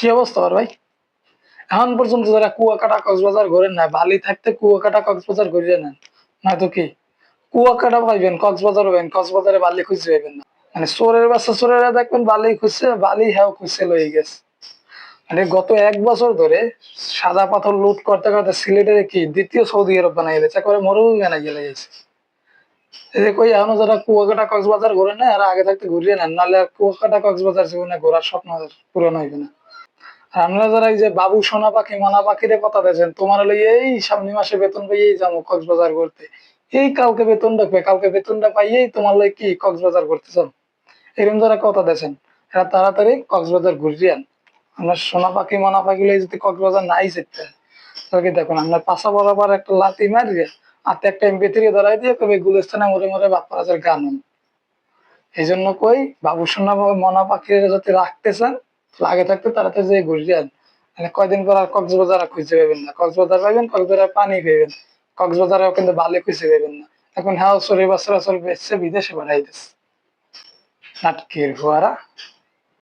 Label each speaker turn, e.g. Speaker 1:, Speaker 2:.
Speaker 1: কি অবস্থা ভাই? এখন পর্যন্ত যারা কুয়াকাটা কক্সবাজার ঘুরেন না বালি থাকতে কুয়াকাটা কক্সবাজার ঘুরিয়ে নেন। নয়তো কি? কুয়াকাটা পাইবেন কক্সবাজার পাইবেন কক্সবাজারে বালি খুঁজে পাইবেন না। মানে চোরের বাচ্চা, চোরেরা দেখবেন বালি খুঁজছে, বালি হ্যাঁ খুঁজছে, লয়ে গেছে। মানে গত এক বছর ধরে সাদা পাথর লুট করতে করতে সিলেটের কি দ্বিতীয় সৌদি আরব বানাই গেছে করে মরুভূমি বানাই গেলে গেছে। কই, এখনও যারা কুয়াকাটা কক্সবাজার ঘুরে না আর আগে থাকতে ঘুরিয়ে নেন, নাহলে আর কুয়াকাটা কক্সবাজার জীবনে ঘোরার স্বপ্ন পূরণ হইবে না। আমরা যারা এই যে, বাবু, সোনা পাখি মনা পাখিরে কথা দিয়েছেন। তোমার হলো এই সামনে মাসে বেতন পাইয়েই যাব কক্সবাজার করতে এই কালকে বেতন ডাকবে, কালকে বেতনটা পাইয়েই তোমার লই কি কক্সবাজার করতে চান এরকম যারা কথা দিয়েছেন, এরা তাড়াতাড়ি কক্সবাজার ঘুরিয়ে আন আমরা সোনা পাখি মনা পাখি লই যদি কক্সবাজার নাই যেতে, তাহলে দেখুন, আমরা পাশা বরাবর একটা লাতি মারিয়ে হাতে একটা এমপি থ্রি ধরাই দিয়ে কবে গুলিস্তানে মরে মরে বাপ্পারাজের গান। এই জন্য কই, বাবু, সোনা মনা পাখির যদি রাখতে চান লাগে থাকতে তো যে ঘুষ দেন। মানে কয়দিন পর আর কক্সবাজার খুঁজে পাবেন না। কক্সবাজার পাবেন, কক্সবাজার পানি পাইবেন কক্সবাজারেও কিন্তু বালে খুঁজে পাইবেন না। এখন হ্যাঁ চলে বছর চল বেচছে বিদেশে দিচ্ছে নাটকের ফোয়ারা।